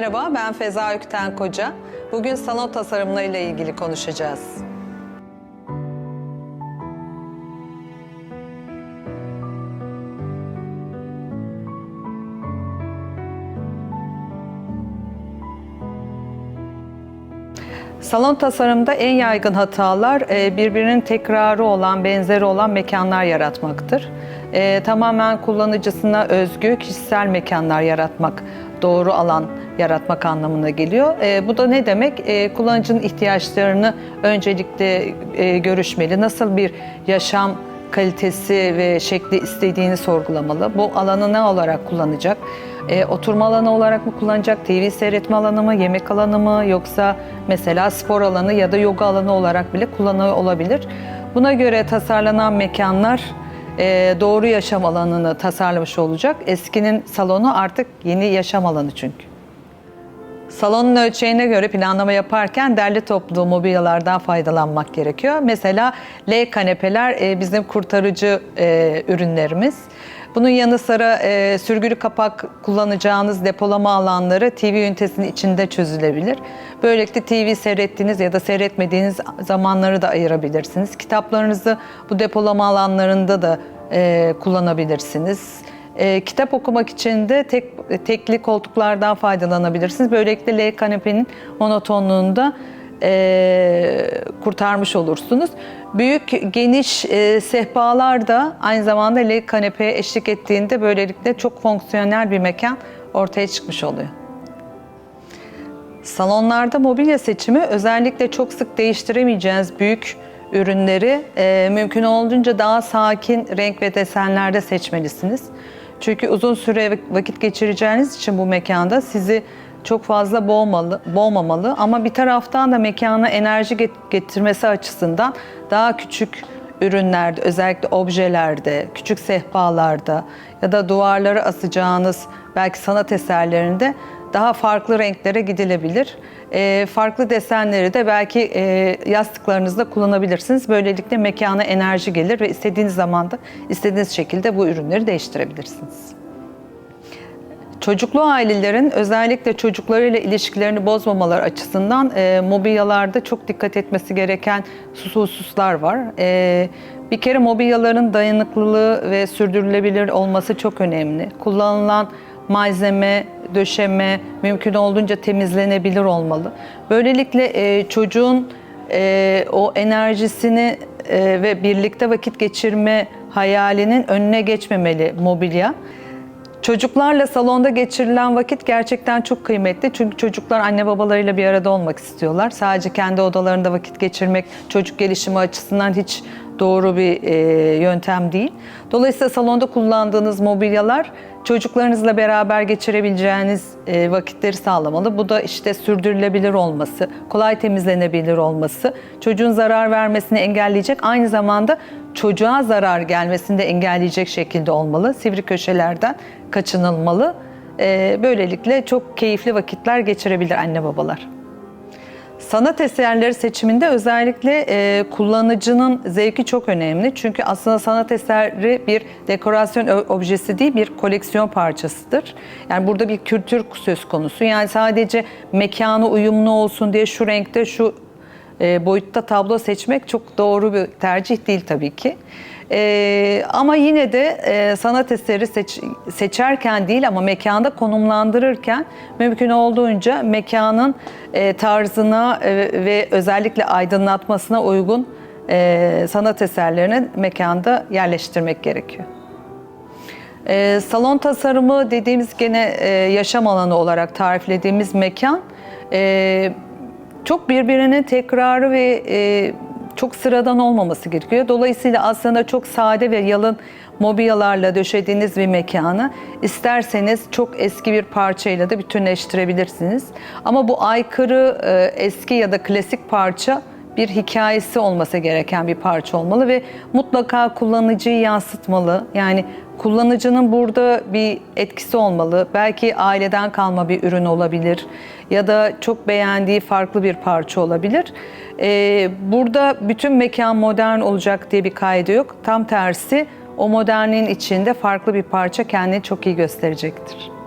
Merhaba, ben Feza Ökten Koca. Bugün salon tasarımlarıyla ilgili konuşacağız. Salon tasarımda en yaygın hatalar e, birbirinin tekrarı olan, benzeri olan mekanlar yaratmaktır. E, Tamamen kullanıcısına özgü kişisel mekanlar yaratmak, doğru alan yaratmak anlamına geliyor. E, Bu da ne demek? E, Kullanıcının ihtiyaçlarını öncelikle e, görüşmeli. Nasıl bir yaşam kalitesi ve şekli istediğini sorgulamalı. Bu alanı ne olarak kullanacak? E, oturma alanı olarak mı kullanacak? TV seyretme alanı mı? Yemek alanı mı? Yoksa mesela spor alanı ya da yoga alanı olarak bile kullanıyor olabilir. Buna göre tasarlanan mekanlar e, doğru yaşam alanını tasarlamış olacak. Eskinin salonu artık yeni yaşam alanı çünkü. Salonun ölçeğine göre planlama yaparken derli toplu mobilyalardan faydalanmak gerekiyor. Mesela L kanepeler e, bizim kurtarıcı e, ürünlerimiz. Bunun yanı sıra e, sürgülü kapak kullanacağınız depolama alanları TV ünitesinin içinde çözülebilir. Böylelikle TV seyrettiğiniz ya da seyretmediğiniz zamanları da ayırabilirsiniz. Kitaplarınızı bu depolama alanlarında da e, kullanabilirsiniz. E, kitap okumak için de tek tekli koltuklardan faydalanabilirsiniz. Böylelikle L kanepenin monotonluğunda e, kurtarmış olursunuz. Büyük geniş e, sehpalar da aynı zamanda L kanepeye eşlik ettiğinde böylelikle çok fonksiyonel bir mekan ortaya çıkmış oluyor. Salonlarda mobilya seçimi özellikle çok sık değiştiremeyeceğiniz büyük ürünleri e, mümkün olduğunca daha sakin renk ve desenlerde seçmelisiniz. Çünkü uzun süre vakit geçireceğiniz için bu mekanda sizi çok fazla boğmalı, boğmamalı ama bir taraftan da mekana enerji get- getirmesi açısından daha küçük ürünlerde, özellikle objelerde, küçük sehpalarda ya da duvarlara asacağınız belki sanat eserlerinde daha farklı renklere gidilebilir. Ee, farklı desenleri de belki e, yastıklarınızda kullanabilirsiniz. Böylelikle mekana enerji gelir ve istediğiniz zaman da istediğiniz şekilde bu ürünleri değiştirebilirsiniz. Çocuklu ailelerin özellikle çocuklarıyla ilişkilerini bozmamaları açısından e, mobilyalarda çok dikkat etmesi gereken sus- hususlar var. E, bir kere mobilyaların dayanıklılığı ve sürdürülebilir olması çok önemli. Kullanılan malzeme, döşeme mümkün olduğunca temizlenebilir olmalı. Böylelikle e, çocuğun e, o enerjisini e, ve birlikte vakit geçirme hayalinin önüne geçmemeli mobilya. Çocuklarla salonda geçirilen vakit gerçekten çok kıymetli. Çünkü çocuklar anne babalarıyla bir arada olmak istiyorlar. Sadece kendi odalarında vakit geçirmek çocuk gelişimi açısından hiç doğru bir e, yöntem değil. Dolayısıyla salonda kullandığınız mobilyalar çocuklarınızla beraber geçirebileceğiniz e, vakitleri sağlamalı. Bu da işte sürdürülebilir olması, kolay temizlenebilir olması, çocuğun zarar vermesini engelleyecek, aynı zamanda çocuğa zarar gelmesini de engelleyecek şekilde olmalı. Sivri köşelerden kaçınılmalı. E, böylelikle çok keyifli vakitler geçirebilir anne babalar. Sanat eserleri seçiminde özellikle e, kullanıcının zevki çok önemli. Çünkü aslında sanat eseri bir dekorasyon objesi değil, bir koleksiyon parçasıdır. Yani burada bir kültür söz konusu. Yani sadece mekana uyumlu olsun diye şu renkte, şu e, boyutta tablo seçmek çok doğru bir tercih değil tabii ki. E, ama yine de e, sanat eseri seç- seçerken değil ama mekanda konumlandırırken mümkün olduğunca mekanın e, tarzına e, ve özellikle aydınlatmasına uygun e, sanat eserlerini mekanda yerleştirmek gerekiyor. Ee, salon tasarımı dediğimiz gene e, yaşam alanı olarak tariflediğimiz mekan e, çok birbirinin tekrarı ve e, çok sıradan olmaması gerekiyor. Dolayısıyla aslında çok sade ve yalın mobilyalarla döşediğiniz bir mekanı isterseniz çok eski bir parçayla da bütünleştirebilirsiniz. Ama bu aykırı e, eski ya da klasik parça bir hikayesi olması gereken bir parça olmalı ve mutlaka kullanıcıyı yansıtmalı. Yani kullanıcının burada bir etkisi olmalı. Belki aileden kalma bir ürün olabilir ya da çok beğendiği farklı bir parça olabilir. Ee, burada bütün mekan modern olacak diye bir kaydı yok. Tam tersi o modernliğin içinde farklı bir parça kendini çok iyi gösterecektir.